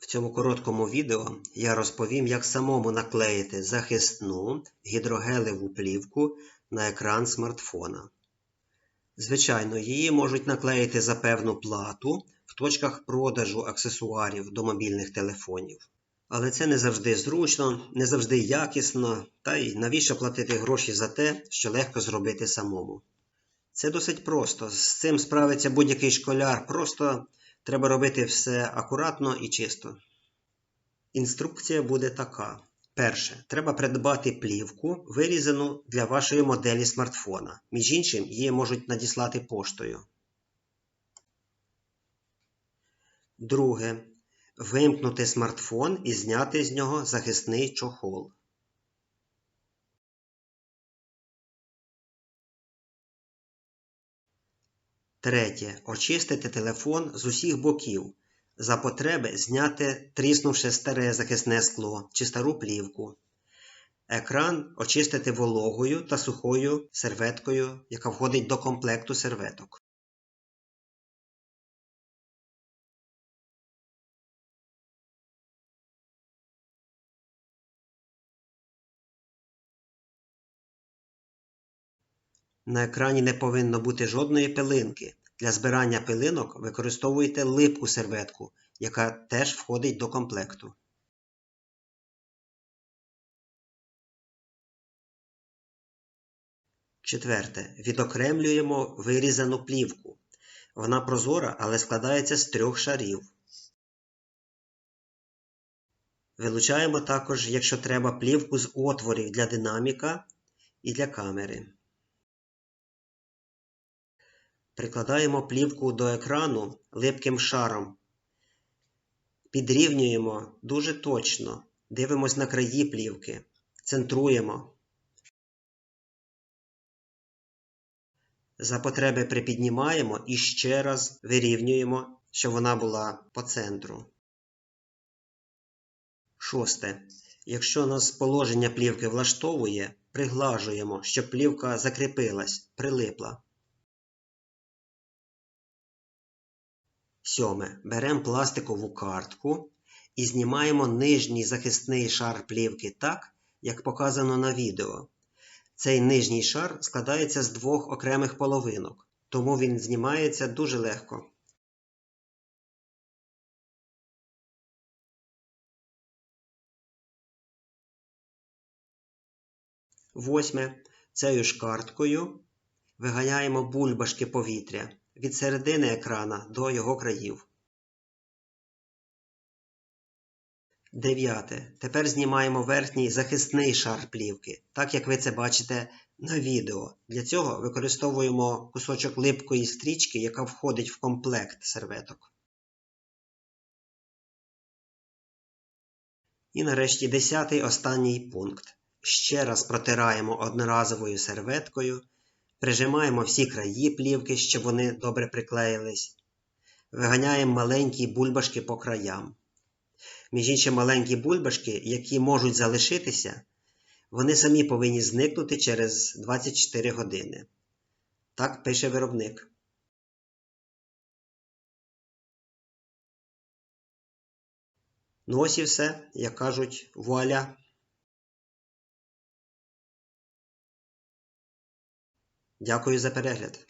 В цьому короткому відео я розповім, як самому наклеїти захисну гідрогелеву плівку на екран смартфона. Звичайно, її можуть наклеїти за певну плату в точках продажу аксесуарів до мобільних телефонів. Але це не завжди зручно, не завжди якісно, та й навіщо платити гроші за те, що легко зробити самому. Це досить просто. З цим справиться будь-який школяр, просто треба робити все акуратно і чисто. Інструкція буде така. Перше, треба придбати плівку, вирізану для вашої моделі смартфона. Між іншим, її можуть надіслати поштою. Друге. Вимкнути смартфон і зняти з нього захисний чохол. Третє. Очистити телефон з усіх боків. За потреби зняти, тріснувши старе захисне скло чи стару плівку. Екран очистити вологою та сухою серветкою, яка входить до комплекту серветок. На екрані не повинно бути жодної пилинки. Для збирання пилинок використовуйте липку серветку, яка теж входить до комплекту. Четверте. Відокремлюємо вирізану плівку. Вона прозора, але складається з трьох шарів. Вилучаємо також, якщо треба, плівку з отворів для динаміка і для камери. Прикладаємо плівку до екрану липким шаром. Підрівнюємо дуже точно. Дивимось на краї плівки. Центруємо. За потреби припіднімаємо і ще раз вирівнюємо, щоб вона була по центру. Шосте. Якщо нас положення плівки влаштовує, приглажуємо, щоб плівка закріпилась, прилипла. Сьоме. Беремо пластикову картку і знімаємо нижній захисний шар плівки так, як показано на відео. Цей нижній шар складається з двох окремих половинок, тому він знімається дуже легко. Восьме. Цією ж карткою виганяємо бульбашки повітря від середини екрана до його країв. Дев'яте. Тепер знімаємо верхній захисний шар плівки, так як ви це бачите на відео. Для цього використовуємо кусочок липкої стрічки, яка входить в комплект серветок. І нарешті десятий останній пункт. Ще раз протираємо одноразовою серветкою. Прижимаємо всі краї плівки, щоб вони добре приклеїлись. Виганяємо маленькі бульбашки по краям. Між іншим, маленькі бульбашки, які можуть залишитися, вони самі повинні зникнути через 24 години. Так пише виробник. Ну ось і все, як кажуть, вуаля. Дякую за перегляд.